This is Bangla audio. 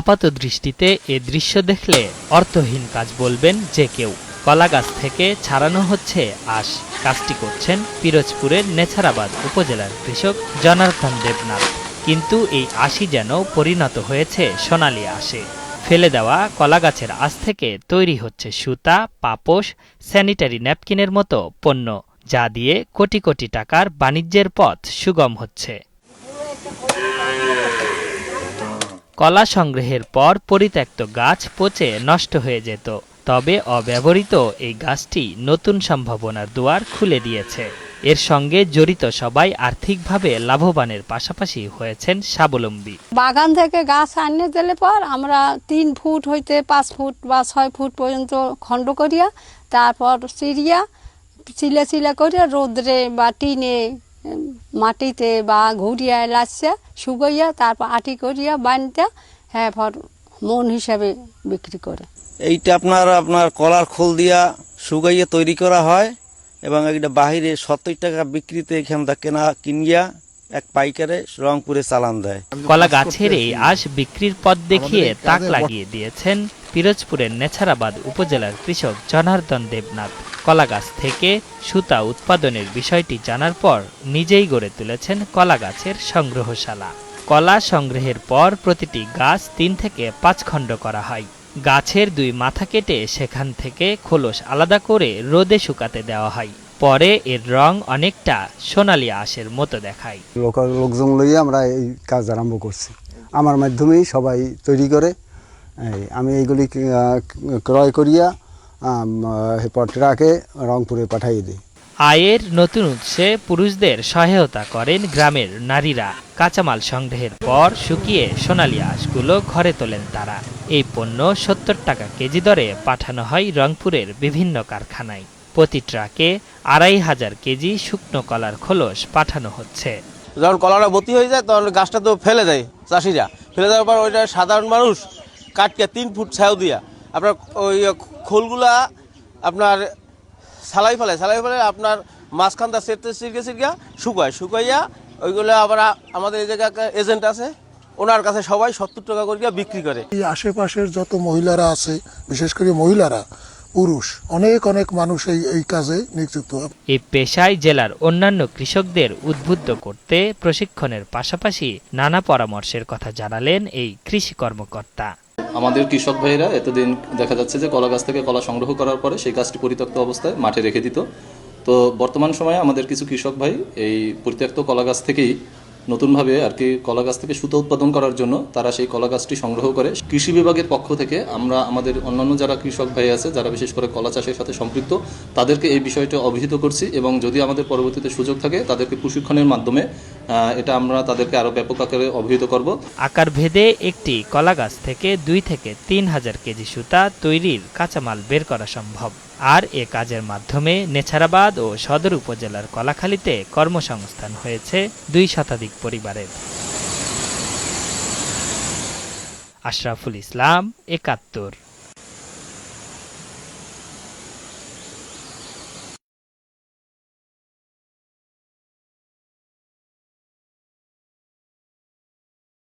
আপাত দৃষ্টিতে এ দৃশ্য দেখলে অর্থহীন কাজ বলবেন যে কেউ। কলা গাছ থেকে ছাড়ানো হচ্ছে আশ। কাজটি করছেন পিরোজপুরের নেছারাবাদ উপজেলার কৃষক জনার্দন দেবনাথ। কিন্তু এই আশি যেন পরিণত হয়েছে সোনালী আশে। ফেলে দেওয়া কলা গাছের আঁশ থেকে তৈরি হচ্ছে সুতা, পাপোশ, স্যানিটারি ন্যাপকিনের মতো পণ্য, যা দিয়ে কোটি কোটি টাকার বাণিজ্যের পথ সুগম হচ্ছে। কলা সংগ্রহের পর পরিত্যক্ত গাছ পচে নষ্ট হয়ে যেত। তবে অব্যবহৃত এই গাছটি নতুন সম্ভাবনার দুয়ার খুলে দিয়েছে। এর সঙ্গে জড়িত সবাই আর্থিকভাবে লাভবানের পাশাপাশি হয়েছেন স্বাবলম্বী। বাগান থেকে গাছ আনিয়ে দিলে পর আমরা তিন ফুট হইতে পাঁচ ফুট বা ছয় ফুট পর্যন্ত খণ্ড করিয়া, তারপর চিরিয়া চিলে চিলে করিয়া রোদ্রে বা টিনে মাটিতে বা ঘুরিয়া লাচছে শুকাইয়া তারপর আটি করিয়া বানতে হ্যাঁ পর মন হিসাবে বিক্রি করে। এইটা আপনার আপনার কলার খোল দিয়া শুকাইয়া তৈরি করা হয় এবং এটা বাহিরে সত্তর টাকা বিক্রিতে এখানটা কেনা কিনিয়া এক পাইকারে রংপুরে চালান দেয়। কলা গাছের এই আঁশ বিক্রির পথ দেখিয়ে তাক লাগিয়ে দিয়েছেন পিরোজপুরের নেছারাবাদ উপজেলার কৃষক জনার্দন দেবনাথ। কলা গাছ থেকে সুতা উৎপাদনের বিষয়টি জানার পর নিজেই গড়ে তুলেছেন কলা গাছের সংগ্রহশালা। কলা সংগ্রহের পর প্রতিটি গাছ তিন থেকে পাঁচ খণ্ড করা হয়। গাছের দুই মাথা কেটে সেখান থেকে খোলস আলাদা করে রোদে শুকাতে দেওয়া হয়। পরে এর রং অনেকটা সোনালী আঁশের মতো দেখায়। লোকাল লোকজন লইয়া আমরা এই কাজ আরম্ভ করছি। আমার মাধ্যমেই সবাই তৈরি করে। আমি এইগুলি ক্রয় করিয়া ট্রাকে রংপুরে পাঠাইয়ে দিই। আয়ের নতুন উৎসে পুরুষদের সহায়তা করেন গ্রামের নারীরা। কাঁচামাল সংগ্রহের পর শুকিয়ে সোনালী আঁশগুলো ঘরে তোলেন তারা। এই পণ্য সত্তর টাকা কেজি দরে পাঠানো হয় রংপুরের বিভিন্ন কারখানায়। প্রতি ট্রাকে আড়াই হাজার কেজি শুকনো কলার খোলস পাঠানো হচ্ছে। যখন কলাটা বতি হয়ে যায় তখন গাছটা তো ফেলে দেয় চাষিরা। ফেলে দেওয়ার পর ওইটা সাধারণ মানুষ কাটকে তিন ফুট ছাও দিয়া আপনার ওই খোলগুলা আপনার সালাই ফেলে সালাই ফেলে আপনার মাঝখানটা সেরতে সিরকে সিরকে শুকায় শুকাইয়া ওইগুলো আবার আমাদের এই জায়গায় এজেন্ট আছে ওনার কাছে সবাই সত্তর টাকা করে বিক্রি করে। এই আশেপাশের যত মহিলারা আছে বিশেষ করে মহিলারা পুরুষ অনেক অনেক মানুষ এই এই কাজে নিযুক্ত। এই পেশায় জেলার অন্যান্য কৃষকদের উদ্বুদ্ধ করতে প্রশিক্ষণের পাশাপাশি নানা পরামর্শের কথা জানালেন এই কৃষি কর্মকর্তা। আমাদের কৃষক ভাইয়েরা এতদিন দেখা যাচ্ছে যে কলা গাছ থেকে কলা সংগ্রহ করার পরে সেই গাছটি পরিত্যক্ত অবস্থায় মাঠে রেখে দিত। তো বর্তমান সময়ে আমাদের কিছু কৃষক ভাই এই পরিত্যক্ত কলা গাছ থেকেই নতুনভাবে আর কি কলা গাছ থেকে সুতো উৎপাদন করার জন্য তারা সেই কলা গাছটি সংগ্রহ করে। কৃষি বিভাগের পক্ষ থেকে আমরা আমাদের অন্যান্য যারা কৃষক ভাই আছে, যারা বিশেষ করে কলা চাষের সাথে সম্পৃক্ত, তাদেরকে এই বিষয়টা অবহিত করছি এবং যদি আমাদের পরবর্তীতে সুযোগ থাকে, তাদেরকে প্রশিক্ষণের মাধ্যমে এটা আমরা তাদেরকে আরও ব্যাপক আকারে অবহিত করব। আকার ভেদে একটি কলা গাছ থেকে দুই থেকে তিন হাজার কেজি সুতা তৈরির কাঁচামাল বের করা সম্ভব। আর এ কাজের মাধ্যমে নেছারাবাদ ও সদর উপজেলার কলাখালীতে কর্মসংস্থান হয়েছে দুই শতাধিক পরিবারের। আশরাফুল ইসলাম, একাত্তর।